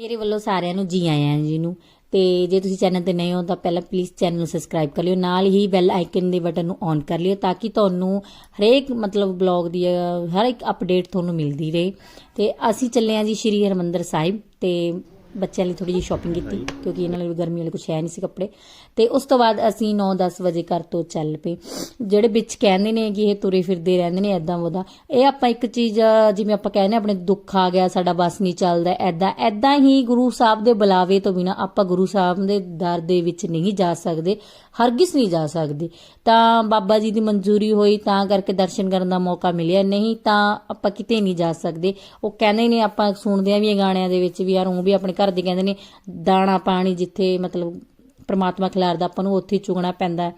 ਮੇਰੇ ਵੱਲੋਂ ਸਾਰਿਆਂ ਨੂੰ ਜੀ ਆਇਆਂ ਜੀ ਨੂੰ। ਤੇ ਜੇ ਤੁਸੀਂ ਚੈਨਲ ਤੇ ਨਏ ਹੋ ਤਾਂ ਪਹਿਲਾਂ ਪਲੀਜ਼ ਚੈਨਲ ਨੂੰ ਸਬਸਕ੍ਰਾਈਬ ਕਰ ਲਿਓ ਨਾਲ ਹੀ ਬੈਲ ਆਈਕਨ ਦੇ ਬਟਨ ਨੂੰ ਔਨ ਕਰ ਲਿਓ ਤਾਂ ਕਿ ਤੁਹਾਨੂੰ ਹਰੇਕ ਮਤਲਬ ਬਲੌਗ ਦੀ ਅਹ, ਹਰ ਇੱਕ ਅਪਡੇਟ ਤੁਹਾਨੂੰ ਮਿਲਦੀ ਰਹੇ। ਤੇ ਅਸੀਂ ਚੱਲੇ ਹਾਂ ਜੀ ਸ਼੍ਰੀ ਹਰਮੰਦਰ ਸਾਹਿਬ ਤੇ ਬੱਚਿਆਂ ਲਈ ਥੋੜੀ ਜਿਹੀ ਸ਼ਾਪਿੰਗ ਕੀਤੀ ਕਿਉਂਕਿ ਇਹਨਾਂ ਲਈ ਗਰਮੀ ਵਾਲੇ ਕੁਝ ਹੈ ਨਹੀਂ ਸੀ ਕੱਪੜੇ। ਤੇ ਉਸ ਤੋਂ ਬਾਅਦ ਅਸੀਂ 9-10 ਵਜੇ ਘਰ ਤੋਂ ਚੱਲ ਪਏ। ਜਿਹੜੇ ਵਿੱਚ ਕਹਿੰਦੇ ਨੇ ਕਿ ਇਹ ਤੁਰੇ ਫਿਰਦੇ ਰਹਿੰਦੇ ਨੇ ਐਦਾਂ ਉਹਦਾ। ਇਹ ਆਪਾਂ ਇੱਕ ਚੀਜ਼ ਜਿਵੇਂ ਆਪਾਂ ਕਹਿੰਦੇ ਹਾਂ, ਆਪਣੇ ਦੁੱਖ ਆ ਗਿਆ ਸਾਡਾ ਬਸ ਨਹੀਂ ਚੱਲਦਾ ਐਦਾਂ ਐਦਾਂ ਹੀ ਗੁਰੂ ਸਾਹਿਬ ਦੇ ਬੁਲਾਵੇ ਤੋਂ ਬਿਨਾ ਆਪਾਂ ਗੁਰੂ ਸਾਹਿਬ ਦੇ ਦਰ ਦੇ ਵਿੱਚ ਨਹੀਂ ਜਾ ਸਕਦੇ ਹਰਗਿਸ ਨਹੀਂ ਜਾ ਸਕਦੇ। ਤਾਂ ਬਾਬਾ ਜੀ ਦੀ ਮਨਜ਼ੂਰੀ ਹੋਈ ਤਾਂ ਕਰਕੇ ਦਰਸ਼ਨ ਕਰਨ ਦਾ ਮੌਕਾ ਮਿਲਿਆ। ਨਹੀਂ ਤਾਂ ਆਪਾਂ ਕਿਤੇ ਨਹੀਂ ਜਾ ਸਕਦੇ। ਉਹ ਕਹਿੰਦੇ ਨੇ ਆਪਾਂ ਸੁਣਦੇ ਆ ਵੀ ਇਹ ਗਾਣਿਆਂ ਦੇ ਵਿੱਚ ਵੀ ਯਾਰ ਉਹ ਵੀ ਆਪਣੇ ਘਰ ਦੇ ਕਹਿੰਦੇ ਨੇ ਦਾਣਾ ਪਾਣੀ ਜਿੱਥੇ ਮਤਲਬ ਪ੍ਰਮਾਤਮਾ ਖਿਲਾਰਦਾ, ਆਪਾਂ ਨੂੰ ਉੱਥੇ ਚੁਗਣਾ ਪੈਂਦਾ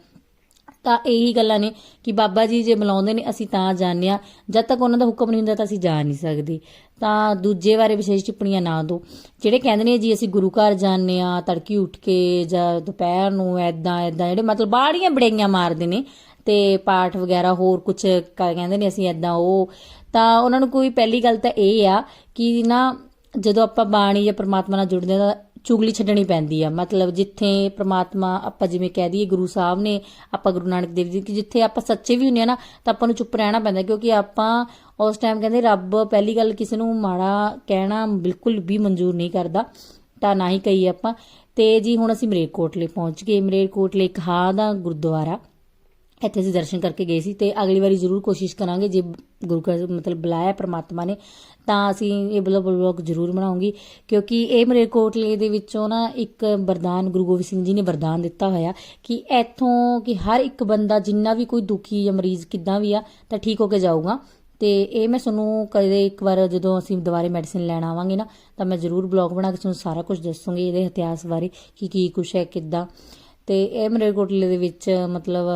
ਤਾਂ ਇਹੀ ਗੱਲਾਂ ਨੇ ਕਿ ਬਾਬਾ ਜੀ ਜੇ ਬੁਲਾਉਂਦੇ ਨੇ, ਅਸੀਂ ਤਾਂ ਜਾਂਦੇ ਹਾਂ। ਜਦ ਤੱਕ ਉਹਨਾਂ ਦਾ ਹੁਕਮ ਨਹੀਂ ਹੁੰਦਾ ਤਾਂ ਅਸੀਂ ਜਾ ਨਹੀਂ ਸਕਦੇ। ਤਾਂ ਦੂਜੇ ਬਾਰੇ ਵਿਸ਼ੇਸ਼ ਟਿੱਪਣੀਆਂ ਨਾ ਦਿਓ। ਜਿਹੜੇ ਕਹਿੰਦੇ ਨੇ ਜੀ, ਅਸੀਂ ਗੁਰੂ ਘਰ ਜਾਂਦੇ ਆ ਤੜਕੀ ਉੱਠ ਕੇ ਜਾਂ ਦੁਪਹਿਰ ਨੂੰ ਐਦਾਂ ਐਦਾਂ ਜਿਹੜੇ ਮਤਲਬ ਬਾੜੀਆਂ ਬੜੇਈਆਂ ਮਾਰਦੇ ਨੇ ਤੇ ਪਾਠ ਵਗੈਰਾ ਹੋਰ ਕੁਝ ਕਹਿੰਦੇ ਨੇ ਅਸੀਂ ਐਦਾਂ ਉਹ। ਤਾਂ ਉਹਨਾਂ ਨੂੰ ਕੋਈ ਪਹਿਲੀ ਗੱਲ ਤਾਂ ਇਹ ਆ ਕਿ ਨਾ ਜਦੋਂ ਆਪਾਂ ਬਾਣੀ ਜਾਂ ਪ੍ਰਮਾਤਮਾ ਨਾਲ ਜੁੜਦੇ ਹਾਂ ਤਾਂ ਚੁਗਲੀ ਛੱਡਣੀ ਪੈਂਦੀ ਆ। ਮਤਲਬ ਜਿੱਥੇ ਪ੍ਰਮਾਤਮਾ ਆਪਾਂ ਜਿਵੇਂ ਕਹਿ ਦਈਏ ਗੁਰੂ ਸਾਹਿਬ ਨੇ ਆਪਾਂ ਗੁਰੂ ਨਾਨਕ ਦੇਵ ਜੀ ਕਿ ਜਿੱਥੇ ਆਪਾਂ ਸੱਚੇ ਵੀ ਹੁੰਦੇ ਆ ਨਾ ਤਾਂ ਆਪਾਂ ਨੂੰ ਚੁੱਪ ਰਹਿਣਾ ਪੈਂਦਾ ਕਿਉਂਕਿ ਆਪਾਂ ਉਸ ਟਾਈਮ ਕਹਿੰਦੇ ਰੱਬ ਪਹਿਲੀ ਗੱਲ ਕਿਸੇ ਨੂੰ ਮਾੜਾ ਕਹਿਣਾ ਬਿਲਕੁਲ ਵੀ ਮਨਜ਼ੂਰ ਨਹੀਂ ਕਰਦਾ, ਤਾਂ ਨਾ ਹੀ ਕਹੀ ਆਪਾਂ। ਤੇ ਜੀ ਹੁਣ ਅਸੀਂ ਮਰੇਕੋਟਲੇ ਪਹੁੰਚ ਗਏ। ਮਰੇਕੋਟਲੇ ਇੱਕ ਹਾਂ ਦਾ ਗੁਰਦੁਆਰਾ। ਇੱਥੇ ਅਸੀਂ ਦਰਸ਼ਨ ਕਰਕੇ ਗਏ ਸੀ ਤੇ ਅਗਲੀ ਵਾਰੀ ਜ਼ਰੂਰ ਕੋਸ਼ਿਸ਼ ਕਰਾਂਗੇ ਜੇ ਗੁਰੂ ਘਰ ਮਤਲਬ ਬੁਲਾਇਆ ਪ੍ਰਮਾਤਮਾ ਨੇ, ਤਾਂ ਅਸੀਂ ਇਹ ਬਲੌਗ ਬਲੌਗ ਜ਼ਰੂਰ ਬਣਾਉਂਗੀ ਕਿਉਂਕਿ ਇਹ ਮਰੇਕੋਟਲੇ ਦੇ ਵਿੱਚੋਂ ਨਾ ਇੱਕ ਵਰਦਾਨ ਗੁਰੂ ਗੋਬਿੰਦ ਸਿੰਘ ਜੀ ਨੇ ਵਰਦਾਨ ਦਿੱਤਾ ਹੋਇਆ ਕਿ ਇੱਥੋਂ ਕਿ ਹਰ ਇੱਕ ਬੰਦਾ ਜਿੰਨਾ ਵੀ ਕੋਈ ਦੁਖੀ ਜਾਂ ਮਰੀਜ਼ ਕਿੱਦਾਂ ਵੀ ਆ, ਤਾਂ ਠੀਕ ਹੋ ਕੇ ਜਾਊਗਾ। ਤੇ ਇਹ ਮੈਂ ਤੁਹਾਨੂੰ ਕਦੇ ਇੱਕ ਵਾਰ ਜਦੋਂ ਅਸੀਂ ਦੁਬਾਰੇ ਮੈਡੀਸਿਨ ਲੈਣ ਆਵਾਂਗੇ ਨਾ, ਤਾਂ ਮੈਂ ਜ਼ਰੂਰ ਬਲੌਗ ਬਣਾ ਕੇ ਤੁਹਾਨੂੰ ਸਾਰਾ ਕੁਝ ਦੱਸੂਗੀ ਇਹਦੇ ਇਤਿਹਾਸ ਬਾਰੇ, ਕਿ ਕੀ ਕੁਛ ਹੈ, ਕਿੱਦਾਂ। ਤੇ ਇਹ ਮਰੇਕੋਟਲੇ ਦੇ ਵਿੱਚ ਮਤਲਬ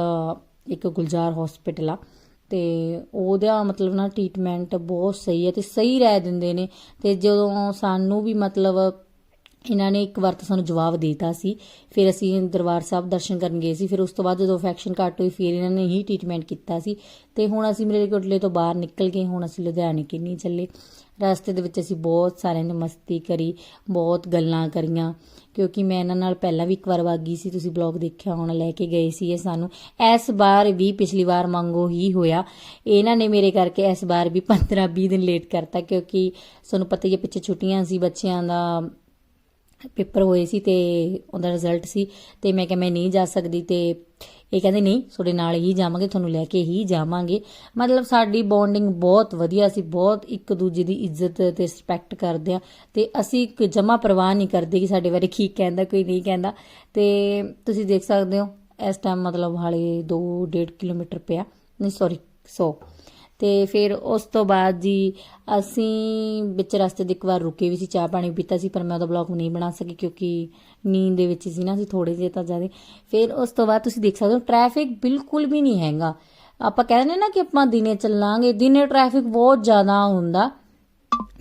ਇੱਕ ਗੁਲਜ਼ਾਰ ਹਸਪੀਟਲ ਆ। ਤੇ ਉਹਦਾ ਮਤਲਬ ਨਾ ਟ੍ਰੀਟਮੈਂਟ ਬਹੁਤ ਸਹੀ ਹੈ ਤੇ ਸਹੀ ਰਹਿ ਦਿੰਦੇ ਨੇ। ਤੇ ਜਦੋਂ ਸਾਨੂੰ ਵੀ ਮਤਲਬ ਇਹਨਾਂ ਨੇ ਇੱਕ ਵਾਰ ਤਾਂ ਸਾਨੂੰ ਜਵਾਬ ਦੇਤਾ ਸੀ। ਫਿਰ ਅਸੀਂ ਦਰਬਾਰ ਸਾਹਿਬ ਦਰਸ਼ਨ ਕਰਨ ਗਏ ਸੀ। ਫਿਰ ਉਸ ਤੋਂ ਬਾਅਦ ਜਦੋਂ ਇਨਫੈਕਸ਼ਨ ਘੱਟ ਹੋਈ, ਫਿਰ ਇਹਨਾਂ ਨੇ ਹੀ ਟ੍ਰੀਟਮੈਂਟ ਕੀਤਾ ਸੀ। ਤੇ ਹੁਣ ਅਸੀਂ ਮੇਰੇ ਕੋਟਲੇ ਤੋਂ ਬਾਹਰ ਨਿਕਲ ਗਏ। ਹੁਣ ਅਸੀਂ ਲੁਧਿਆਣੇ ਕਿੰਨੀ ਚੱਲੇ। ਰਸਤੇ ਦੇ ਵਿੱਚ ਅਸੀਂ ਬਹੁਤ ਸਾਰਿਆਂ ਨੇ ਮਸਤੀ ਕਰੀ, ਬਹੁਤ ਗੱਲਾਂ ਕਰੀਆਂ। ਕਿਉਂਕਿ ਮੈਂ ਇਹਨਾਂ ਨਾਲ ਪਹਿਲਾਂ ਵੀ ਇੱਕ ਵਾਰ ਵਾਗੀ ਸੀ। ਤੁਸੀਂ ਬਲੌਗ ਦੇਖਿਆ ਹੋਣਾ, ਲੈ ਕੇ ਗਏ ਸੀ ਇਹ ਸਾਨੂੰ। ਇਸ ਵਾਰ ਵੀ ਪਿਛਲੀ ਵਾਰ ਮੰਗੋ ਹੀ ਹੋਇਆ। ਇਹਨਾਂ ਨੇ ਮੇਰੇ ਕਰਕੇ ਇਸ ਵਾਰ ਵੀ 15 20 ਦਿਨ ਲੇਟ ਕਰਤਾ। ਕਿਉਂਕਿ ਸਾਨੂੰ ਪਤਾ ਹੀ ਹੈ, ਪਿੱਛੇ ਛੁੱਟੀਆਂ ਸੀ ਬੱਚਿਆਂ ਦਾ। ਪੇਪਰ ਹੋਏ ਸੀ ਤੇ ਉਹਦਾ ਰਿਜ਼ਲਟ ਸੀ ਤੇ ਮੈਂ ਕਿਹਾ ਮੈਂ ਨਹੀਂ ਜਾ ਸਕਦੀ ਤੇ ਇਹ ਕਹਿੰਦੇ ਨਹੀਂ, ਤੁਹਾਡੇ ਨਾਲ ਹੀ ਜਾਵਾਂਗੇ, ਤੁਹਾਨੂੰ ਲੈ ਕੇ ਹੀ ਜਾਵਾਂਗੇ। ਮਤਲਬ ਸਾਡੀ ਬੌਂਡਿੰਗ ਬਹੁਤ ਵਧੀਆ ਸੀ, ਬਹੁਤ ਇੱਕ ਦੂਜੇ ਦੀ ਇੱਜ਼ਤ ਤੇ ਰਿਸਪੈਕਟ ਕਰਦੇ ਆ ਤੇ ਅਸੀਂ ਕੋਈ ਜਮਾ ਪਰਵਾਹ ਨਹੀਂ ਕਰਦੇ ਕਿ ਸਾਡੇ ਬਾਰੇ ਕੀ ਕਹਿੰਦਾ, ਕੋਈ ਨਹੀਂ ਕਹਿੰਦਾ। ਤੇ ਤੁਸੀਂ ਦੇਖ ਸਕਦੇ ਹੋ, ਇਸ ਟਾਈਮ ਮਤਲਬ ਹਾਲੇ 2 1.5 ਕਿਲੋਮੀਟਰ ਪਿਆ, ਨਹੀਂ ਸੌਰੀ 100 ਤੇ ਫਿਰ ਉਸ ਤੋਂ ਬਾਅਦ ਜੀ ਅਸੀਂ ਵਿੱਚ ਰਸਤੇ ਦੇ ਇੱਕ ਵਾਰ ਰੁਕੇ ਵੀ ਸੀ, ਚਾਹ ਪਾਣੀ ਪੀਤਾ ਸੀ, ਪਰ ਮੈਂ ਉਹਦਾ ਬਲੌਗ ਨਹੀਂ ਬਣਾ ਸਕੀ ਕਿਉਂਕਿ ਨੀਂਦ ਦੇ ਵਿੱਚ ਸੀ ਨਾ ਅਸੀਂ ਥੋੜੇ ਜਿਹੇ ਤਾਂ ਜ਼ਿਆਦਾ। ਫਿਰ ਉਸ ਤੋਂ ਬਾਅਦ ਤੁਸੀਂ ਦੇਖ ਸਕਦੇ ਹੋ ਟ੍ਰੈਫਿਕ ਬਿਲਕੁਲ ਵੀ ਨਹੀਂ ਹੈਗਾ। ਆਪਾਂ ਕਹਿੰਦੇ ਨੇ ਨਾ ਕਿ ਆਪਾਂ ਦਿਨੇ ਚੱਲਾਂਗੇ, ਦਿਨੇ ਟ੍ਰੈਫਿਕ ਬਹੁਤ ਜ਼ਿਆਦਾ ਹੁੰਦਾ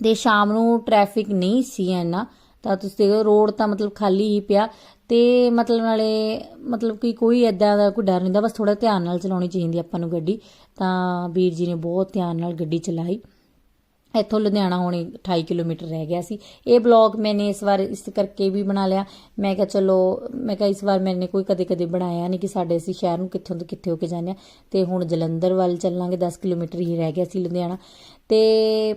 ਤੇ ਸ਼ਾਮ ਨੂੰ ਟ੍ਰੈਫਿਕ ਨਹੀਂ ਸੀ ਇੰਨਾ। ਤਾਂ ਤੁਸੀਂ ਦੇਖੋ ਰੋਡ ਤਾਂ ਮਤਲਬ ਖਾਲੀ ਹੀ ਪਿਆ ਤੇ ਮਤਲਬ ਨਾਲੇ ਮਤਲਬ ਕਿ ਕੋਈ ਐਦਾਂ ਦਾ ਕੋਈ ਡਰ ਨਹੀਂ ਦਾ ਬਸ ਥੋੜਾ ਧਿਆਨ ਨਾਲ ਚਲਾਉਣੀ ਚਾਹੀਦੀ ਆਪਾਂ ਨੂੰ ਗੱਡੀ। ਤਾਂ ਵੀਰ ਜੀ ਨੇ ਬਹੁਤ ਧਿਆਨ ਨਾਲ ਗੱਡੀ ਚਲਾਈ। ਇੱਥੋਂ ਲੁਧਿਆਣਾ ਹੋਣੀ 28 ਕਿਲੋਮੀਟਰ ਰਹਿ ਗਿਆ ਸੀ। ਇਹ ਬਲੌਗ ਮੈਨੇ ਇਸ ਵਾਰ ਇਸ ਕਰਕੇ ਵੀ ਬਣਾ ਲਿਆ। ਮੈਂ ਕਿਹਾ ਚਲੋ ਮੈਂ ਕਿਹਾ ਇਸ ਵਾਰ ਮੈਨੇ ਕੋਈ ਕਦੇ ਕਦੇ ਬਣਾਇਆ ਨਹੀਂ ਕਿ ਸਾਡੇ ਅਸੀਂ ਸ਼ਹਿਰ ਨੂੰ ਕਿੱਥੋਂ ਤੋਂ ਕਿੱਥੇ ਹੋ ਕੇ ਜਾਂਦੇ ਆ ਤੇ ਹੁਣ ਜਲੰਧਰ ਵੱਲ ਚੱਲਾਂਗੇ 10 ਕਿਲੋਮੀਟਰ ਹੀ ਰਹਿ ਗਿਆ ਸੀ ਲੁਧਿਆਣਾ। ਤੇ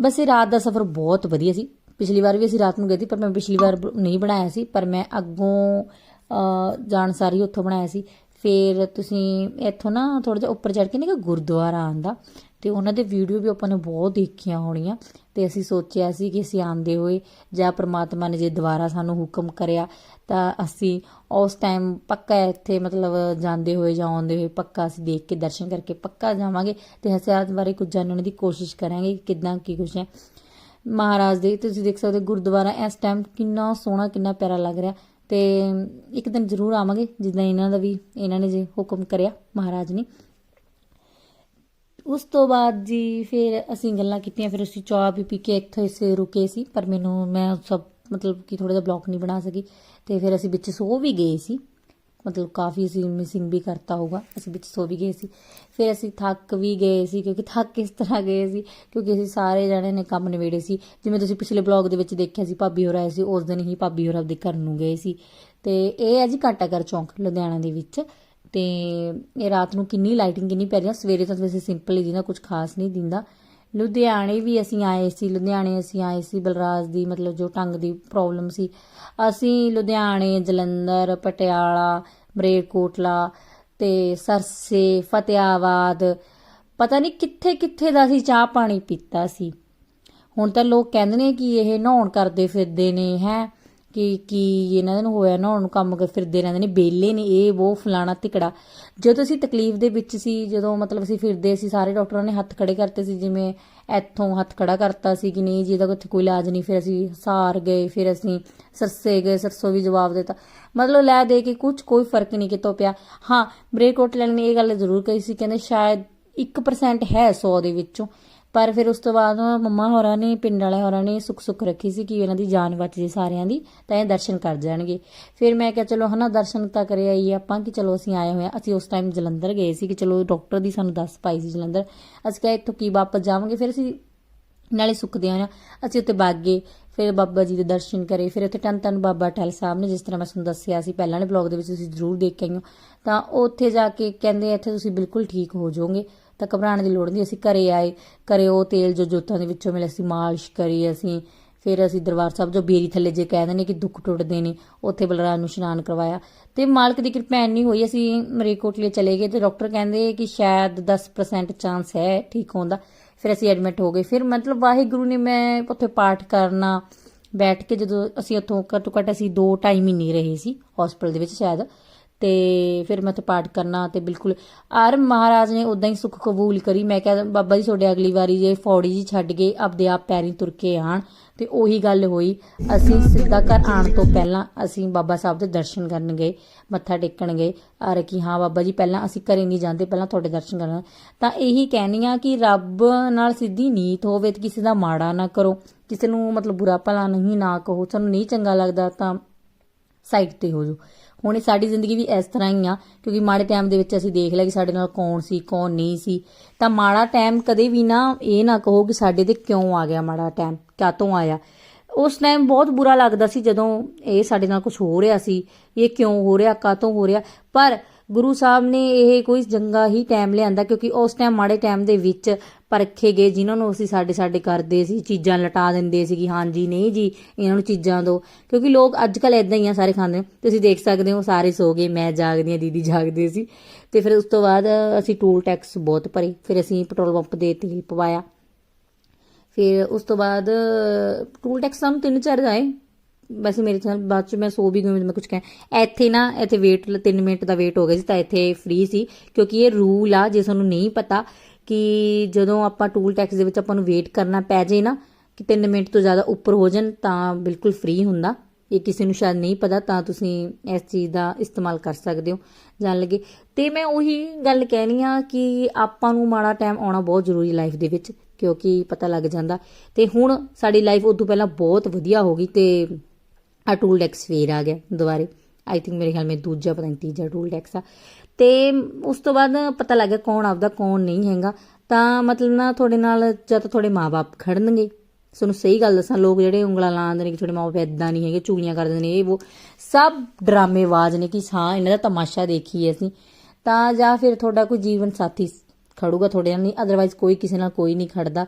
ਬਸ ਇਹ ਰਾਤ ਦਾ ਸਫ਼ਰ ਬਹੁਤ ਵਧੀਆ ਸੀ। ਪਿਛਲੀ ਵਾਰ ਵੀ ਅਸੀਂ ਰਾਤ ਨੂੰ ਗਏ ਸੀ ਪਰ ਮੈਂ ਪਿਛਲੀ ਵਾਰ ਨਹੀਂ ਬਣਾਇਆ ਸੀ। ਪਰ ਮੈਂ ਅੱਗੋਂ ਅ, ਜਾਣ ਸਾਰੀ ਉੱਥੋਂ ਬਣਾਇਆ ਸੀ। ਫਿਰ ਤੁਸੀਂ ਇੱਥੋਂ ਨਾ ਥੋੜਾ ਜਿਹਾ ਉੱਪਰ ਚੜ ਕੇ ਨਾ ਇੱਕ ਗੁਰਦੁਆਰਾ ਆਂਦਾ ਤੇ ਉਹਨਾਂ ਦੇ ਵੀਡੀਓ ਵੀ ਆਪਾਂ ਨੇ ਬਹੁਤ ਦੇਖੀਆਂ ਹੋਣੀਆਂ ਤੇ ਅਸੀਂ ਸੋਚਿਆ ਸੀ ਕਿ ਅਸੀਂ ਆਂਦੇ ਹੋਏ ਜਾਂ ਪ੍ਰਮਾਤਮਾ ਨੇ ਜੇ ਦੁਬਾਰਾ ਸਾਨੂੰ ਹੁਕਮ ਕਰਿਆ ਤਾਂ ਅਸੀਂ ਉਸ ਟਾਈਮ ਪੱਕਾ ਇੱਥੇ ਮਤਲਬ ਜਾਂਦੇ ਹੋਏ ਜਾਂ ਆਉਂਦੇ ਹੋਏ ਪੱਕਾ ਅਸੀਂ ਦੇਖ ਕੇ ਦਰਸ਼ਨ ਕਰਕੇ ਪੱਕਾ ਜਾਵਾਂਗੇ ਤੇ ਹਸਿਆਤ ਬਾਰੇ ਕੁਝ ਜਾਣਨ ਦੀ ਕੋਸ਼ਿਸ਼ ਕਰਾਂਗੇ ਕਿ ਕਿੱਦਾਂ ਕੀ ਕੁਛ ਹੈ। ਮਹਾਰਾਜ ਦੇ, ਤੁਸੀਂ ਦੇਖ ਸਕਦੇ ਹੋ ਗੁਰਦੁਆਰਾ ਇਸ ਟਾਈਮ ਕਿੰਨਾ ਸੋਹਣਾ, ਕਿੰਨਾ ਪਿਆਰਾ ਲੱਗ ਰਿਹਾ। ਤੇ ਇੱਕ ਦਿਨ ਜ਼ਰੂਰ ਆਵਾਂਗੇ, ਜਿੱਦਾਂ ਇਹਨਾਂ ਦਾ ਵੀ, ਇਹਨਾਂ ਨੇ ਜੇ ਹੁਕਮ ਕਰਿਆ ਮਹਾਰਾਜ ਨੇ। ਉਸ ਤੋਂ ਬਾਅਦ ਜੀ ਫਿਰ ਅਸੀਂ ਗੱਲਾਂ ਕੀਤੀਆਂ, ਫਿਰ ਅਸੀਂ ਚਾਹ ਵੀ ਪੀ ਕੇ ਇੱਥੇ ਇਸੇ ਰੁਕੇ ਸੀ, ਪਰ ਮੈਨੂੰ, ਮੈਂ ਸਭ, ਮਤਲਬ ਕਿ ਥੋੜਾ ਜਿਹਾ ਬਲੌਕ ਨਹੀਂ ਬਣਾ ਸਕੀ। ਤੇ ਫਿਰ ਅਸੀਂ ਵਿੱਚ ਸੋ ਵੀ ਗਏ ਸੀ। ਮਤਲਬ ਕਾਫੀ ਅਸੀਂ ਮਿਸਿੰਗ ਵੀ ਕਰਤਾ ਹੋਊਗਾ। ਅਸੀਂ ਵਿੱਚ ਸੋ ਵੀ ਗਏ ਸੀ। ਫਿਰ ਅਸੀਂ ਥੱਕ ਵੀ ਗਏ ਸੀ, ਕਿਉਂਕਿ ਥੱਕ ਇਸ ਤਰ੍ਹਾਂ ਗਏ ਸੀ, ਕਿਉਂਕਿ ਅਸੀਂ ਸਾਰੇ ਜਣੇ ਨੇ ਕੰਮ ਨਿਬੇੜੇ ਸੀ। ਜਿਵੇਂ ਤੁਸੀਂ ਪਿਛਲੇ ਬਲੌਗ ਦੇ ਵਿੱਚ ਦੇਖਿਆ ਸੀ, ਭਾਬੀ ਹੋਰ ਆਏ ਸੀ, ਉਸ ਦਿਨ ਹੀ ਭਾਬੀ ਹੋਰ ਆਪਦੇ ਘਰ ਨੂੰ ਗਏ ਸੀ। ਤੇ ਇਹ ਹੈ ਜੀ ਕਾਟਾਗਰ ਚੌਂਕ, ਲੁਧਿਆਣਾ ਦੇ ਵਿੱਚ। ਤੇ ਇਹ ਰਾਤ ਨੂੰ ਕਿੰਨੀ ਲਾਈਟਿੰਗ ਕਿੰਨੀ ਪੈ ਰਹੀ ਸਵੇਰੇ ਤਾਂ ਵੈਸੇ ਸਿੰਪਲ ਹੀ ਦਿੰਦਾ ਕੁਝ ਖਾਸ ਨਹੀਂ ਦਿੰਦਾ। ਲੁਧਿਆਣੇ ਵੀ ਅਸੀਂ ਆਏ ਸੀ, ਲੁਧਿਆਣੇ ਅਸੀਂ ਆਏ ਸੀ, ਬਲਰਾਜ ਦੀ ਮਤਲਬ ਜੋ ਟੰਗ ਦੀ ਪ੍ਰੋਬਲਮ ਸੀ। ਅਸੀਂ ਲੁਧਿਆਣੇ, ਜਲੰਧਰ, ਪਟਿਆਲਾ ਮਰੇਕੋਟਲਾ ਤੇ ਸਰਸੇ, ਫਤਿਆਬਾਦ। ਪਤਾ ਨਹੀਂ ਕਿੱਥੇ ਕਿੱਥੇ ਦਾ ਅਸੀਂ ਚਾਹ ਪਾਣੀ ਪੀਤਾ ਸੀ। ਹੁਣ ਤਾਂ ਲੋਕ ਕਹਿੰਦੇ ਨੇ ਕਿ ਇਹ ਨਹਾਉਣ ਕਰਦੇ ਫਿਰਦੇ ਨੇ, ਹੈ। ਕਿ, ਕੀ ਇਹਨਾਂ ਨੂੰ ਹੋਇਆ ਨਹਾਉਣ ਨੂੰ ਕੰਮ ਕਰ ਫਿਰਦੇ ਰਹਿੰਦੇ ਨੇ ਬੇਲੇ ਨੇ, ਇਹ ਉਹ ਫਲਾਣਾ ਤਿਕੜਾ। ਜਦੋਂ ਅਸੀਂ ਤਕਲੀਫ ਦੇ ਵਿੱਚ ਸੀ, ਜਦੋਂ ਮਤਲਬ ਅਸੀਂ ਫਿਰਦੇ ਸੀ, ਸਾਰੇ ਡਾਕਟਰਾਂ ਨੇ ਹੱਥ ਖੜੇ ਕਰਤੇ ਸੀ, ਜਿਵੇਂ ਇੱਥੋਂ ਹੱਥ ਖੜਾ ਕਰਤਾ ਸੀ ਕਿ ਨਹੀਂ ਜੀ, ਇਹਦਾ ਇੱਥੇ ਕੋਈ ਇਲਾਜ ਨਹੀਂ, ਫਿਰ ਅਸੀਂ ਸਾਰ ਗਏ, ਫਿਰ ਅਸੀਂ ਸਰਸੇ ਗਏ, ਸਰਸੋਂ ਵੀ ਜਵਾਬ ਦਿੱਤਾ। ਮਤਲਬ ਲੈ ਦੇ ਕੇ ਕੁਝ ਕੋਈ ਫ਼ਰਕ ਨਹੀਂ ਕਿਤੋਂ ਪਿਆ। ਹਾਂ ਬ੍ਰੇਕ ਆਊਟ ਲੈਣ ਨੇ ਇਹ ਗੱਲ ਜ਼ਰੂਰ ਕਹੀ ਸੀ, ਕਹਿੰਦੇ ਸ਼ਾਇਦ 1% ਹੈ 100 ਦੇ ਵਿੱਚੋਂ। ਪਰ ਫਿਰ ਉਸ ਤੋਂ ਬਾਅਦ ਮੰਮਾ ਹੋਰਾਂ ਨੇ, ਪਿੰਡ ਵਾਲੇ ਹੋਰਾਂ ਨੇ ਸੁੱਖ ਸੁੱਖ ਰੱਖੀ ਸੀ ਕਿ ਇਹਨਾਂ ਦੀ ਜਾਨ ਬਚ ਜੇ ਸਾਰਿਆਂ ਦੀ, ਤਾਂ ਇਹ ਦਰਸ਼ਨ ਕਰ ਜਾਣਗੇ। ਫਿਰ ਮੈਂ ਕਿਹਾ, ਚਲੋ ਹਨਾ, ਦਰਸ਼ਨ ਤਾਂ ਕਰੇ ਆਈਏ ਆਪਾਂ ਕਿ ਚਲੋ ਅਸੀਂ ਆਏ ਹੋਏ ਆ। ਅਸੀਂ ਉਸ ਟਾਈਮ ਜਲੰਧਰ ਗਏ ਸੀ ਕਿ ਚਲੋ ਡਾਕਟਰ ਦੀ ਸਾਨੂੰ ਦੱਸ ਪਾਈ ਸੀ ਜਲੰਧਰ। ਅਸੀਂ ਕਿਹਾ, ਇੱਥੋਂ ਕੀ ਵਾਪਸ ਜਾਵਾਂਗੇ? ਫਿਰ ਅਸੀਂ ਨਾਲੇ ਸੁੱਕਦੇ ਆ। ਅਸੀਂ ਉੱਤੇ ਬਾਗ ਗਏ। ਫਿਰ ਬਾਬਾ ਜੀ ਦੇ ਦਰਸ਼ਨ ਕਰੇ। ਫਿਰ ਉੱਥੇ ਟਨ ਟਨ ਬਾਬਾ ਟਲ ਸਾਹਿਬ ਨੇ, ਜਿਸ ਤਰ੍ਹਾਂ ਮੈਂ ਤੁਹਾਨੂੰ ਦੱਸਿਆ ਸੀ ਪਹਿਲਾਂ ਵਾਲੇ ਬਲੌਗ ਦੇ ਵਿੱਚ ਤੁਸੀਂ ਜ਼ਰੂਰ ਦੇਖ ਕੇ ਆਇਓ ਤਾਂ ਉੱਥੇ ਜਾ ਕੇ ਕਹਿੰਦੇ ਇੱਥੇ ਤੁਸੀਂ ਬਿਲਕੁਲ ਠੀਕ ਹੋ ਜਾਓਗੇ। ਤਾਂ ਘਬਰਾਉਣ ਦੀ ਲੋੜ ਨਹੀਂ, ਅਸੀਂ ਘਰੇ ਆਏ, ਘਰੇ ਉਹ ਤੇਲ ਜੋ ਜੋਤਾਂ ਦੇ ਵਿੱਚੋਂ ਮਿਲਿਆ ਸੀ, ਮਾਲਿਸ਼ ਕਰੀ ਅਸੀਂ। ਫਿਰ ਅਸੀਂ ਦਰਬਾਰ ਸਾਹਿਬ ਜੋ ਬੇਰੀ ਥੱਲੇ ਜੇ ਕਹਿੰਦੇ ਨੇ ਕਿ ਦੁੱਖ ਟੁੱਟਦੇ ਨੇ, ਉੱਥੇ ਬਲਰਾਜ ਨੂੰ ਇਸ਼ਨਾਨ ਕਰਵਾਇਆ। ਤੇ ਮਾਲਕ ਦੀ ਕਿਰਪਾ ਇੰਨੀ ਹੋਈ, ਅਸੀਂ ਮਰੇਕੋਟਲੇ ਚਲੇ ਗਏ ਤੇ ਡਾਕਟਰ ਕਹਿੰਦੇ ਕਿ ਸ਼ਾਇਦ 10% ਚਾਂਸ ਹੈ ਠੀਕ ਹੋਣ ਦਾ। ਫਿਰ ਅਸੀਂ ਐਡਮਿਟ ਹੋ ਗਏ। ਫਿਰ ਮਤਲਬ ਵਾਹਿਗੁਰੂ ਨੇ ਮੈਂ ਉੱਥੇ ਪਾਠ ਕਰਨਾ, ਬੈਠ ਕੇ ਜਦੋਂ ਅਸੀਂ ਉੱਥੋਂ ਘੱਟੋ ਘੱਟ ਅਸੀਂ 2 2.5 ਮਹੀਨੇ ਰਹੇ ਸੀ ਹਸਪੀਟਲ ਦੇ ਵਿੱਚ ਸ਼ਾਇਦ। ਤੇ ਫਿਰ ਮੈਂ ਉੱਥੇ ਪਾਠ ਕਰਨਾ ਤੇ ਬਿਲਕੁਲ ਆਰ ਮਹਾਰਾਜ ਨੇ ਉਦਾਂ ਹੀ ਸੁੱਖ ਕਬੂਲ ਕਰੀ। ਮੈਂ ਕਿਹਾ, ਬਾਬਾ ਜੀ, ਤੁਹਾਡੇ ਅਗਲੀ ਵਾਰੀ ਜੇ ਫੌੜੀ ਜੀ ਛੱਡ ਗਏ ਆਪਦੇ ਆਪ ਪੈਰੀ ਤੁਰ ਕੇ ਆਣ। ਤੇ ਉਹੀ ਗੱਲ ਹੋਈ। ਅਸੀਂ ਸਿੱਧਾ ਘਰ ਆਉਣ ਤੋਂ ਪਹਿਲਾਂ ਅਸੀਂ ਬਾਬਾ ਸਾਹਿਬ ਦੇ ਦਰਸ਼ਨ ਕਰਨ ਗਏ, ਮੱਥਾ ਟੇਕਣ ਗਏ। ਆਰ ਕਿ, ਹਾਂ, ਬਾਬਾ ਜੀ, ਪਹਿਲਾਂ ਅਸੀਂ ਘਰੇ ਨਹੀਂ ਜਾਂਦੇ, ਪਹਿਲਾਂ ਤੁਹਾਡੇ ਦਰਸ਼ਨ ਕਰਨ। ਤਾਂ ਇਹੀ ਕਹਿਣੀ ਆ ਕਿ ਰੱਬ ਨਾਲ ਸਿੱਧੀ ਨੀਤ ਹੋਵੇ ਤੇ ਕਿਸੇ ਦਾ ਮਾੜਾ ਨਾ ਕਰੋ। ਕਿਸੇ ਨੂੰ ਮਤਲਬ ਬੁਰਾ ਭਲਾ ਨਹੀਂ ਨਾ ਕਹੋ। ਸਾਨੂੰ ਨਹੀਂ ਚੰਗਾ ਲੱਗਦਾ ਤਾਂ ਸਾਈਡ ਤੇ ਹੋ ਜਾਓ। ਹੁਣ ਇਹ ਸਾਡੀ ਜ਼ਿੰਦਗੀ ਵੀ ਇਸ ਤਰ੍ਹਾਂ ਹੀ ਆ, ਕਿਉਂਕਿ ਮਾੜੇ ਟਾਈਮ ਦੇ ਵਿੱਚ ਅਸੀਂ ਦੇਖ ਲਿਆ ਕਿ ਸਾਡੇ ਨਾਲ ਕੌਣ ਸੀ, ਕੌਣ ਨਹੀਂ ਸੀ। ਤਾਂ ਮਾੜਾ ਟਾਈਮ ਕਦੇ ਵੀ ਨਾ ਇਹ ਨਾ ਕਹੋ ਕਿ ਸਾਡੇ ਤੇ ਕਿਉਂ ਆ ਗਿਆ ਮਾੜਾ ਟਾਈਮ ਕਾਤੋਂ ਆਇਆ। ਉਸ ਟਾਈਮ ਬਹੁਤ ਬੁਰਾ ਲੱਗਦਾ ਸੀ ਜਦੋਂ ਇਹ ਸਾਡੇ ਨਾਲ ਕੁਝ ਹੋ ਰਿਹਾ ਸੀ, ਇਹ ਕਿਉਂ ਹੋ ਰਿਹਾ ਕਾਤੋਂ ਹੋ ਰਿਹਾ। ਪਰ ਗੁਰੂ ਸਾਹਿਬ ਨੇ ਇਹ ਕੋਈ ਜੰਗਾ ਹੀ ਟਾਈਮ ਲਿਆਂਦਾ, ਕਿਉਂਕਿ ਉਸ ਟਾਈਮ ਮਾੜੇ ਟਾਈਮ ਦੇ ਵਿੱਚ ਪਰਖੇ ਗਏ, ਜਿਨ੍ਹਾਂ ਨੂੰ ਅਸੀਂ ਸਾਡੇ ਸਾਡੇ ਕਰਦੇ ਸੀ, ਚੀਜ਼ਾਂ ਲਟਾ ਦਿੰਦੇ ਸੀ ਕਿ ਹਾਂਜੀ, ਨਹੀਂ ਜੀ, ਇਹਨਾਂ ਨੂੰ ਚੀਜ਼ਾਂ ਦਿਓ ਕਿਉਂਕਿ ਲੋਕ ਅੱਜ ਕੱਲ ਇਦਾਂ ਹੀ ਆ, ਸਾਰੇ ਖਾਂਦੇ ਤੁਸੀਂ ਦੇਖ ਸਕਦੇ ਹੋ, ਸਾਰੇ ਸੋ ਗਏ, ਮੈਂ ਜਾਗਦੀ ਹਾਂ, ਦੀਦੀ ਜਾਗਦੇ ਸੀ। ਤੇ ਫਿਰ ਉਸ ਤੋਂ ਬਾਅਦ ਅਸੀਂ ਟੂਲ ਟੈਕਸ ਬਹੁਤ ਭਰੇ। ਫਿਰ ਅਸੀਂ ਪੈਟਰੋਲ ਪੰਪ ਦੇ ਤੇਲ ਪਵਾਇਆ। ਫਿਰ ਉਸ ਤੋਂ ਬਾਅਦ ਟੂਲ ਟੈਕਸ ਸਾਨੂੰ ਤਿੰਨ ਚਾਰ ਜਾਏ ਵੈਸੇ ਮੇਰੇ ਨਾਲ ਬਾਅਦ ਚ ਮੈਂ ਸੋ ਵੀ ਗਈ, ਮੈਂ ਕੁਝ ਕਹਿ ਇੱਥੇ ਨਾ, ਇੱਥੇ ਵੇਟ 3 ਮਿੰਟ ਦਾ ਵੇਟ ਹੋ ਗਿਆ ਸੀ, ਤਾਂ ਇੱਥੇ ਫ੍ਰੀ ਸੀ। ਕਿਉਂਕਿ ਇਹ ਰੂਲ ਆ, ਜੇ ਤੁਹਾਨੂੰ ਨਹੀਂ ਪਤਾ ਕਿ ਜਦੋਂ ਆਪਾਂ ਟੂਲ ਟੈਕਸ ਦੇ ਵਿੱਚ ਆਪਾਂ ਨੂੰ ਵੇਟ ਕਰਨਾ ਪੈ ਜੇ ਨਾ, ਕਿ 3 ਮਿੰਟ ਤੋਂ ਜ਼ਿਆਦਾ ਉੱਪਰ ਹੋ ਜਾਣ, ਤਾਂ ਬਿਲਕੁਲ ਫ੍ਰੀ ਹੁੰਦਾ। ਇਹ ਕਿਸੇ ਨੂੰ ਸ਼ਾਇਦ ਨਹੀਂ ਪਤਾ, ਤਾਂ ਤੁਸੀਂ ਇਸ ਚੀਜ਼ ਦਾ ਇਸਤੇਮਾਲ ਕਰ ਸਕਦੇ ਹੋ, ਜਾਣ ਲੱਗੇ। ਤੇ ਮੈਂ ਉਹੀ ਗੱਲ ਕਹਿਣੀ ਆ ਕਿ ਆਪਾਂ ਨੂੰ ਮਾੜਾ ਟਾਈਮ ਆਉਣਾ ਬਹੁਤ ਜ਼ਰੂਰੀ ਲਾਈਫ ਦੇ ਵਿੱਚ, ਕਿਉਂਕਿ ਪਤਾ ਲੱਗ ਜਾਂਦਾ। ਤੇ ਹੁਣ ਸਾਡੀ ਲਾਈਫ ਉਦੋਂ ਪਹਿਲਾਂ ਬਹੁਤ ਵਧੀਆ ਹੋ ਗਈ ਤੇ ਆ ਟੂਲ ਟੈਕਸ ਫੇਰ ਆ ਗਿਆ ਦੁਬਾਰੇ। ਆਈ ਥਿੰਕ ਮੇਰੇ ਖਿਆਲ ਮੇ ਦੂਜਾ ਪਤਾ ਨਹੀਂ ਤੀਜਾ ਟੂਲ ਟੈਕਸ ਆ। ਤੇ ਉਸ ਤੋਂ ਬਾਅਦ ਪਤਾ ਲੱਗ ਗਿਆ ਕੌਣ ਆਪਦਾ, ਕੌਣ ਨਹੀਂ ਹੈਗਾ। ਤਾਂ ਮਤਲਬ ਨਾ ਤੁਹਾਡੇ ਨਾਲ ਜਦ ਤੁਹਾਡੇ ਮਾਪੇ ਖੜਨਗੇ। ਤੁਹਾਨੂੰ ਸਹੀ ਗੱਲ ਦੱਸਾਂ, ਲੋਕ ਜਿਹੜੇ ਉਂਗਲਾਂ ਲਾਉਂਦੇ ਨੇ ਕਿ ਤੁਹਾਡੇ ਮਾਪੇ ਇਦਾਂ ਨਹੀਂ ਹੈਗੇ ਚੂਲੀਆਂ ਕਰਦੇ ਨੇ, ਇਹ ਉਹ ਸਭ ਡਰਾਮੇਬਾਜ਼ ਨੇ ਕਿ ਹਾਂ, ਇਹਨਾਂ ਦਾ ਤਮਾਸ਼ਾ ਦੇਖੀਏ ਅਸੀਂ। ਤਾਂ ਜਾਂ ਫਿਰ ਤੁਹਾਡਾ ਕੋਈ ਜੀਵਨ ਸਾਥੀ ਖੜੂਗਾ ਤੁਹਾਡੇ ਨਾਲ, ਨਹੀਂ ਅਦਰਵਾਈਜ਼ ਕੋਈ ਕਿਸੇ ਨਾਲ ਕੋਈ ਨਹੀਂ ਖੜਦਾ।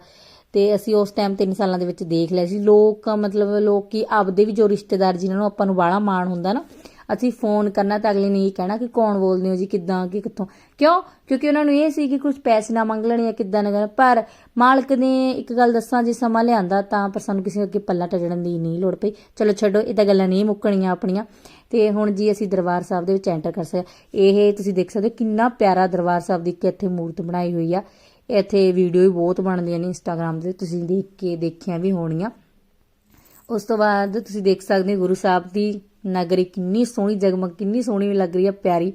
ਤੇ ਅਸੀਂ ਉਸ ਟਾਈਮ 3 ਸਾਲਾਂ ਦੇ ਵਿੱਚ ਦੇਖ ਲਿਆ ਸੀ। ਲੋਕ ਮਤਲਬ ਲੋਕ ਕੀ ਆਪਦੇ ਵੀ ਜੋ ਰਿਸ਼ਤੇਦਾਰ ਜਿਨ੍ਹਾਂ ਨੂੰ ਆਪਾਂ ਨੂੰ ਬਾਹਲਾ ਮਾਣ ਹੁੰਦਾ ਨਾ ਅਸੀਂ ਫੋਨ ਕਰਨਾ ਤਾਂ ਅਗਲੇ ਨੇ ਇਹ ਕਹਿਣਾ ਕਿ ਕੌਣ ਬੋਲਦੇ ਹੋ ਜੀ, ਕਿੱਦਾਂ, ਕਿ ਕਿੱਥੋਂ? ਕਿਉਂ? ਕਿਉਂਕਿ ਉਹਨਾਂ ਨੂੰ ਇਹ ਸੀ ਕਿ ਕੁਝ ਪੈਸੇ ਨਾ ਮੰਗ ਲੈਣ ਜਾਂ ਕਿੱਦਾਂ ਨਾ ਕਰਨ। ਪਰ ਮਾਲਕ ਨੇ ਇੱਕ ਗੱਲ ਦੱਸਾਂ, ਜੇ ਸਮਾਂ ਲਿਆਂਦਾ ਤਾਂ ਪਰ ਸਾਨੂੰ ਕਿਸੇ ਅੱਗੇ ਪੱਲਾ ਟੱਜਣ ਦੀ ਨਹੀਂ ਲੋੜ ਪਈ। ਚਲੋ ਛੱਡੋ, ਇਹ ਤਾਂ ਗੱਲਾਂ ਨਹੀਂ ਮੁੱਕਣੀਆਂ ਆਪਣੀਆਂ। ਤੇ ਹੁਣ ਜੀ ਅਸੀਂ ਦਰਬਾਰ ਸਾਹਿਬ ਦੇ ਵਿੱਚ ਐਂਟਰ ਕਰ ਸਕਦੇ ਇਹ ਤੁਸੀਂ ਦੇਖ ਸਕਦੇ ਕਿੰਨਾ ਪਿਆਰਾ ਦਰਬਾਰ ਸਾਹਿਬ ਦੀ ਇੱਕ ਇੱਥੇ ਮੂਰਤ ਬਣਾਈ ਹੋਈ ਆ। ਇੱਥੇ ਵੀਡੀਓ ਵੀ ਬਹੁਤ ਬਣਦੀਆਂ ਨੇ ਇੰਸਟਾਗ੍ਰam ਤੇ, ਤੁਸੀਂ ਦੇਖ ਕੇ ਦੇਖਿਆ ਵੀ ਹੋਣੀਆਂ। ਉਸ ਤੋਂ ਬਾਅਦ ਤੁਸੀਂ ਦੇਖ ਸਕਦੇ ਹੋ ਗੁਰੂ ਸਾਹਿਬ ਦੀ ਨਗਰੀ ਕਿੰਨੀ ਸੋਹਣੀ, ਜਗਮਗ ਕਿੰਨੀ ਸੋਹਣੀ ਲੱਗ ਰਹੀ ਆ, ਪਿਆਰੀ।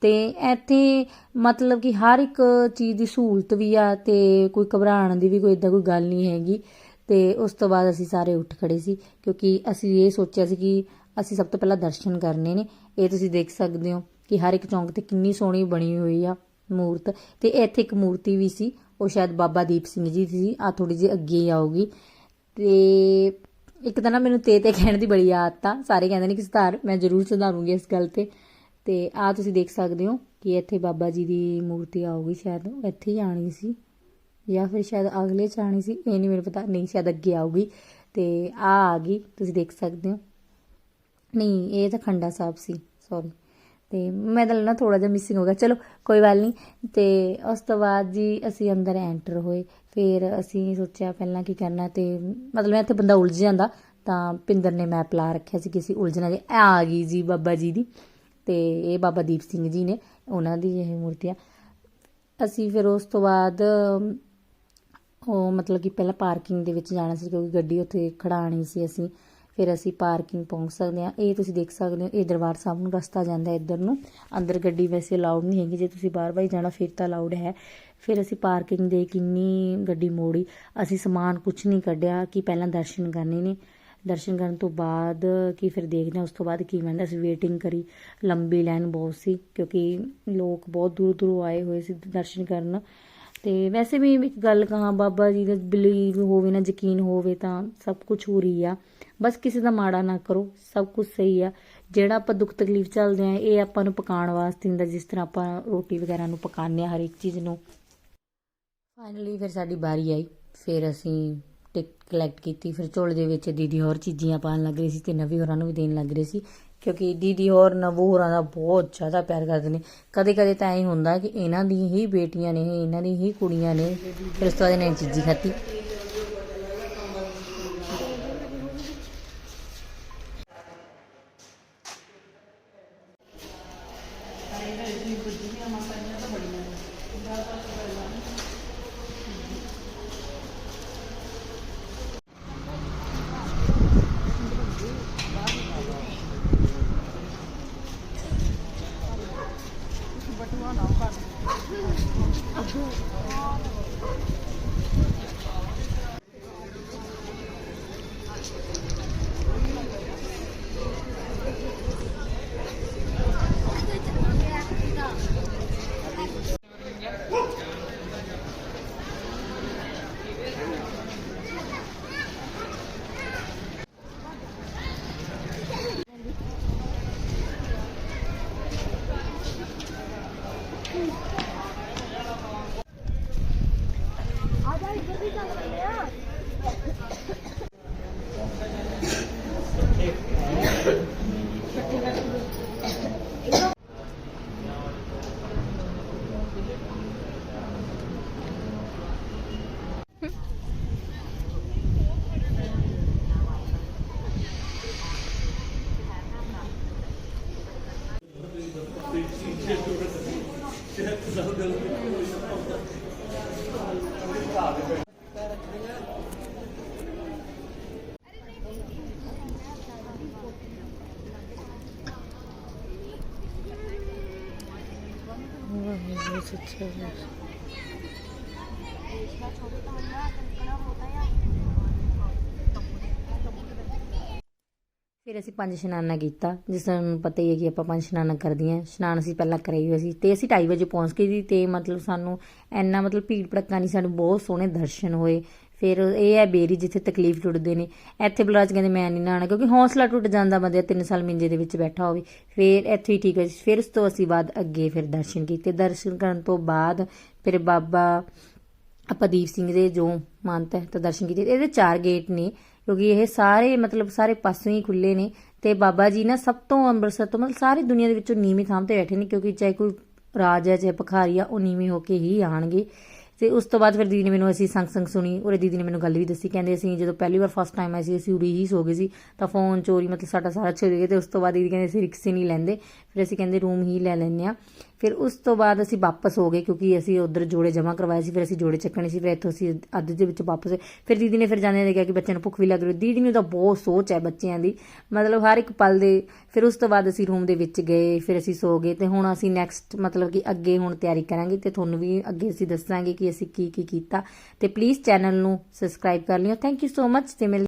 ਤੇ ਇੱਥੇ ਮਤਲਬ ਕਿ ਹਰ ਇੱਕ ਚੀਜ਼ ਦੀ ਸਹੂਲਤ ਵੀ ਆ ਤੇ ਕੋਈ ਘਬਰਾਉਣ ਦੀ ਵੀ ਕੋਈ ਇਦਾਂ ਕੋਈ ਗੱਲ ਨਹੀਂ ਹੈਗੀ। ਤੇ ਉਸ ਤੋਂ ਬਾਅਦ ਅਸੀਂ ਸਾਰੇ ਉੱਠ ਖੜੇ ਸੀ, ਕਿਉਂਕਿ ਅਸੀਂ ਇਹ ਸੋਚਿਆ ਸੀ ਕਿ ਅਸੀਂ ਸਭ ਤੋਂ ਪਹਿਲਾਂ ਦਰਸ਼ਨ ਕਰਨੇ ਨੇ। ਇਹ ਤੁਸੀਂ ਦੇਖ ਸਕਦੇ ਹੋ ਕਿ ਹਰ ਇੱਕ ਚੌਂਕ ਤੇ ਕਿੰਨੀ ਸੋਹਣੀ ਬਣੀ ਹੋਈ ਆ ਮੂਰਤ। ਤੇ ਇੱਥੇ ਇੱਕ ਮੂਰਤੀ ਵੀ ਸੀ, ਉਹ ਸ਼ਾਇਦ ਬਾਬਾ ਦੀਪ ਸਿੰਘ ਜੀ ਦੀ ਸੀ ਆ ਥੋੜੀ ਜਿਹੀ ਅੱਗੇ ਹੀ ਆਊਗੀ। ਤੇ ਇੱਕ ਤਾਂ ਨਾ ਮੈਨੂੰ ਤੇ ਤੇ ਕਹਿਣ ਦੀ ਬੜੀ ਆਦਤ ਆ। ਸਾਰੇ ਕਹਿੰਦੇ ਨੇ ਕਿ ਸੁਧਾਰ, ਮੈਂ ਜ਼ਰੂਰ ਸੁਧਾਰੂੰਗੀ ਇਸ ਗੱਲ ਤੇ। ਤੇ ਆ ਤੁਸੀਂ ਦੇਖ ਸਕਦੇ ਹੋ ਕਿ ਇੱਥੇ ਬਾਬਾ ਜੀ ਦੀ ਮੂਰਤੀ ਆਊਗੀ ਸ਼ਾਇਦ ਇੱਥੇ ਹੀ ਆਣੀ ਸੀ। ਜਾਂ ਫਿਰ ਸ਼ਾਇਦ ਅਗਲੇ ਚ ਆਣੀ ਸੀ, ਇਹ ਨਹੀਂ ਮੈਨੂੰ ਪਤਾ, ਨਹੀਂ ਸ਼ਾਇਦ ਅੱਗੇ ਆਊਗੀ। ਤੇ ਆ ਆ ਗਈ, ਤੁਸੀਂ ਦੇਖ ਸਕਦੇ ਹੋ। ਨਹੀਂ, ਇਹ ਤਾਂ ਖੰਡਾ ਸਾਹਿਬ ਸੀ ਸੌਰੀ ਤੇ ਮੈਂ ਤਾਂ ਨਾ ਥੋੜਾ ਜਿਹਾ ਮਿਸਿੰਗ ਹੋ ਗਿਆ। ਚਲੋ, ਕੋਈ ਗੱਲ ਨਹੀਂ ਤੇ ਉਸ ਤੋਂ ਬਾਅਦ ਜੀ ਅਸੀਂ ਅੰਦਰ ਐਂਟਰ ਹੋਏ। ਫਿਰ ਅਸੀਂ ਸੋਚਿਆ ਪਹਿਲਾਂ ਕੀ ਕਰਨਾ ਤੇ ਮਤਲਬ ਇੱਥੇ ਬੰਦਾ ਉਲਝ ਜਾਂਦਾ। ਤਾਂ ਪਿੰਦਰ ਨੇ ਮੈਪ ਲਾ ਰੱਖਿਆ ਸੀ ਕਿ ਅਸੀਂ ਉਲਝਣਾ ਜੇ। ਆ ਗਈ ਜੀ ਬਾਬਾ ਜੀ ਦੀ। ਤੇ ਇਹ ਬਾਬਾ ਦੀਪ ਸਿੰਘ ਜੀ ਨੇ, ਉਹਨਾਂ ਦੀ ਇਹ ਮੂਰਤੀ ਆ। ਅਸੀਂ ਫਿਰ ਉਸ ਤੋਂ ਬਾਅਦ, ਉਹ ਮਤਲਬ ਕਿ ਪਹਿਲਾਂ ਪਾਰਕਿੰਗ ਦੇ ਵਿੱਚ ਜਾਣਾ ਸੀ, ਕਿਉਂਕਿ ਗੱਡੀ ਉੱਥੇ ਖੜਾਣੀ ਸੀ ਅਸੀਂ। ਫਿਰ ਅਸੀਂ ਪਾਰਕਿੰਗ ਪਹੁੰਚ ਸਕਦੇ ਹਾਂ। ਇਹ ਤੁਸੀਂ ਦੇਖ ਸਕਦੇ ਹੋ, ਇਹ ਦਰਬਾਰ ਸਾਹਿਬ ਨੂੰ ਰਸਤਾ ਜਾਂਦਾ ਇੱਧਰ ਨੂੰ। ਅੰਦਰ ਗੱਡੀ ਵੈਸੇ ਅਲਾਉਡ ਨਹੀਂ ਹੈਗੀ, ਜੇ ਤੁਸੀਂ ਬਾਹਰ ਬਾਈ ਜਾਣਾ ਫਿਰ ਤਾਂ ਅਲਾਉਡ ਹੈ। ਫਿਰ ਅਸੀਂ ਪਾਰਕਿੰਗ ਦੇ ਕਿੰਨੀ ਗੱਡੀ ਮੋੜੀ। ਅਸੀਂ ਸਮਾਨ ਕੁਝ ਨਹੀਂ ਕੱਢਿਆ ਕਿ ਪਹਿਲਾਂ ਦਰਸ਼ਨ ਕਰਨੇ ਨੇ। ਦਰਸ਼ਨ ਕਰਨ ਤੋਂ ਬਾਅਦ ਕੀ ਫਿਰ ਦੇਖਦੇ ਹਾਂ, ਉਸ ਤੋਂ ਬਾਅਦ ਕੀ ਬਣਦਾ। ਅਸੀਂ ਵੇਟਿੰਗ ਕਰੀ। ਲੰਬੀ ਲਾਈਨ ਬਹੁਤ ਸੀ, ਕਿਉਂਕਿ ਲੋਕ ਬਹੁਤ ਦੂਰ ਦੂਰੋਂ ਆਏ ਹੋਏ ਸੀ ਦਰਸ਼ਨ ਕਰਨ। ਤੇ ਵੈਸੇ ਵੀ ਇੱਕ ਗੱਲ ਕਹਾਂ, ਬਾਬਾ ਜੀ ਦਾ ਬਿਲੀਵ ਹੋਵੇ ਨਾ, ਯਕੀਨ ਹੋਵੇ ਤਾਂ ਸਭ ਕੁਝ ਹੋ ਰਹੀ ਆ। ਬਸ ਕਿਸੇ ਦਾ ਮਾੜਾ ਨਾ ਕਰੋ, ਸਭ ਕੁਝ ਸਹੀ ਆ। ਜਿਹੜਾ ਆਪਾਂ ਦੁੱਖ ਤਕਲੀਫ ਚੱਲਦੇ ਆ, ਇਹ ਆਪਾਂ ਨੂੰ ਪਕਾਉਣ ਵਾਸਤੇ ਹੁੰਦਾ, ਜਿਸ ਤਰ੍ਹਾਂ ਆਪਾਂ ਰੋਟੀ ਵਗੈਰਾ ਨੂੰ ਪਕਾਉਂਦੇ ਆ ਹਰ ਇੱਕ ਚੀਜ਼ ਨੂੰ। ਫਾਈਨਲੀ ਫਿਰ ਸਾਡੀ ਵਾਰੀ ਆਈ। ਫਿਰ ਅਸੀਂ ਟਿਕਟ ਕਲੈਕਟ ਕੀਤੀ। ਫਿਰ ਝੋਲੇ ਦੇ ਵਿੱਚ ਦੀਦੀ ਹੋਰ ਚੀਜ਼ੀਆਂ ਪਾਉਣ ਲੱਗ ਰਹੀ ਸੀ ਤੇ ਨਵੀਂ ਹੋਰਾਂ ਨੂੰ ਵੀ ਦੇਣ ਲੱਗ ਰਹੇ ਸੀ। ਕਿਉਂਕਿ ਦੀਦੀ ਹੋਰ ਨਵੂ ਹੋਰਾਂ ਦਾ ਬਹੁਤ ਜ਼ਿਆਦਾ ਪਿਆਰ ਕਰਦੇ ਨੇ। ਕਦੇ ਕਦੇ ਤਾਂ ਐਂ ਹੁੰਦਾ ਕਿ ਇਹਨਾਂ ਦੀ ਹੀ ਬੇਟੀਆਂ ਨੇ, ਇਹਨਾਂ ਦੀ ਹੀ ਕੁੜੀਆਂ ਨੇ ਫਿਰ ਉਸ ਤੋਂ ਬਾਅਦ ਇਹਨਾਂ ਨੇ ਚੀਜ਼ੀ ਖਾਤੀ ਫਿਰ ਅਸੀਂ ਪੰਜ ਇਸ਼ਨਾਨਾ ਕੀਤਾ, ਜਿਸ ਤੁਹਾਨੂੰ ਪਤਾ ਹੀ ਹੈ ਕਿ ਆਪਾਂ ਪੰਜ ਇਸ਼ਨਾਨਾ ਕਰਦੀਆਂ। ਇਸ਼ਨਾਨ ਅਸੀਂ ਪਹਿਲਾਂ ਕਰਿਆ ਹੀ ਸੀ ਤੇ ਅਸੀਂ 2:30 ਵਜੇ ਪਹੁੰਚ ਗਏ ਸੀ ਤੇ ਮਤਲਬ ਸਾਨੂੰ ਇੰਨਾ ਮਤਲਬ ਭੀੜ ਭੜੱਕਾ ਨਹੀਂ, ਸਾਨੂੰ ਬਹੁਤ ਸੋਹਣੇ ਦਰਸ਼ਨ ਹੋਏ। ਫਿਰ ਇਹ ਹੈ ਬੇਰੀ ਜਿੱਥੇ ਤਕਲੀਫ ਟੁੱਟਦੇ ਨੇ। ਇੱਥੇ ਬਲਰਾਜ ਕਹਿੰਦੇ ਮੈਂ ਨਹੀਂ ਨਹਾਣਾ ਕਿਉਂਕਿ ਹੌਸਲਾ ਟੁੱਟ ਜਾਂਦਾ ਬੰਦੇ ਦਾ 3 ਸਾਲ ਮਿੰਜੇ ਦੇ ਵਿੱਚ ਬੈਠਾ ਹੋਵੇ। ਫਿਰ ਇੱਥੇ ਹੀ ਠੀਕ ਹੈ ਫਿਰ ਉਸ ਤੋਂ ਅਸੀਂ ਬਾਅਦ ਅੱਗੇ ਫਿਰ ਦਰਸ਼ਨ ਕੀਤੇ। ਦਰਸ਼ਨ ਕਰਨ ਤੋਂ ਬਾਅਦ ਫਿਰ ਬਾਬਾ ਆਪਾਂ ਸਿੰਘ ਦੇ ਜੋ ਮਾਨਤਾ ਹੈ ਤਾਂ ਦਰਸ਼ਨ ਕੀਤੇ, ਇਹਦੇ ਚਾਰ ਗੇਟ ਨੇ, ਕਿਉਂਕਿ ਇਹ ਸਾਰੇ ਮਤਲਬ ਸਾਰੇ ਪਾਸੋਂ ਹੀ ਖੁੱਲੇ ਨੇ। ਤੇ ਬਾਬਾ ਜੀ ਨਾ ਸਭ ਤੋਂ ਅੰਮ੍ਰਿਤਸਰ ਤੋਂ ਮਤਲਬ ਸਾਰੀ ਦੁਨੀਆ ਦੇ ਵਿੱਚੋਂ ਨੀਵੀਂ ਥਾਂ ਤੇ ਬੈਠੇ ਨੇ, ਕਿਉਂਕਿ ਚਾਹੇ ਕੋਈ ਰਾਜ ਹੈ, ਚਾਹੇ ਭਖਾਰੀ ਆ, ਉਹ ਨੀਵੀਂ ਹੋ ਕੇ ਹੀ ਆਣਗੇ ਤੇ ਉਸ ਤੋਂ ਬਾਅਦ ਫਿਰ ਦੀਦੀ ਨੇ ਮੈਨੂੰ ਅਸੀਂ ਸੰਗ ਸੰਗ ਸੁਣੀ ਔਰ ਦੀਦੀ ਨੇ ਮੈਨੂੰ ਗੱਲ ਵੀ ਦੱਸੀ, ਕਹਿੰਦੇ ਅਸੀਂ ਜਦੋਂ ਪਹਿਲੀ ਵਾਰ ਫਸਟ ਟਾਈਮ ਆਏ ਸੀ, ਅਸੀਂ ਉਰੀ ਹੀ ਸੋ ਗਏ ਸੀ, ਤਾਂ ਫੋਨ ਚੋਰੀ ਮਤਲਬ ਸਾਡਾ ਸਾਰਾ ਚੋਰੀ ਗਿਆ ਤੇ ਉਸ ਤੋਂ ਬਾਅਦ ਦੀਦੀ ਕਹਿੰਦੇ ਅਸੀਂ ਰਿਕਸੇ ਨਹੀਂ ਲੈਂਦੇ, ਫਿਰ ਅਸੀਂ ਕਹਿੰਦੇ ਰੂਮ ਹੀ ਲੈ ਲੈਂਦੇ ਆ ਫਿਰ ਉਸ ਤੋਂ ਬਾਅਦ ਅਸੀਂ ਵਾਪਸ ਹੋ ਗਏ, ਕਿਉਂਕਿ ਅਸੀਂ ਉਧਰ ਜੋੜੇ ਜਮ੍ਹਾਂ ਕਰਵਾਏ ਸੀ, ਫਿਰ ਅਸੀਂ ਜੋੜੇ ਚੱਕਣੇ ਸੀ, ਫਿਰ ਇੱਥੋਂ ਅਸੀਂ ਅੱਧ ਦੇ ਵਿੱਚ ਵਾਪਸ ਹੋਏ। ਫਿਰ ਦੀਦੀ ਨੇ ਫਿਰ ਜਾਂਦੇ ਨੇ ਕਿਹਾ ਕਿ ਬੱਚਿਆਂ ਨੂੰ ਭੁੱਖ ਵੀ ਲੱਗ ਰਹੀ ਦੀਦੀ ਨੂੰ ਤਾਂ ਬਹੁਤ ਸੋਚ ਹੈ ਬੱਚਿਆਂ ਦੀ। ਮਤਲਬ ਹਰ ਇੱਕ ਪਲ ਦੇ, ਫਿਰ ਉਸ ਤੋਂ ਬਾਅਦ ਅਸੀਂ ਰੂਮ ਦੇ ਵਿੱਚ ਗਏ, ਫਿਰ ਅਸੀਂ ਸੋ ਗਏ ਤੇ ਹੁਣ ਅਸੀਂ ਨੈਕਸਟ ਮਤਲਬ ਕਿ ਅੱਗੇ ਹੁਣ ਤਿਆਰੀ ਕਰਾਂਗੇ ਤੇ ਤੁਹਾਨੂੰ ਵੀ ਅੱਗੇ ਅਸੀਂ ਦੱਸਾਂਗੇ ਕਿ ਅਸੀਂ ਕੀ ਕੀ ਕੀਤਾ। ਤੇ ਪਲੀਜ਼ ਚੈਨਲ ਨੂੰ ਸਬਸਕ੍ਰਾਈਬ ਕਰ ਲਿਓ। ਥੈਂਕ ਯੂ ਸੋ ਮਚ ਤੇ ਮਿਲ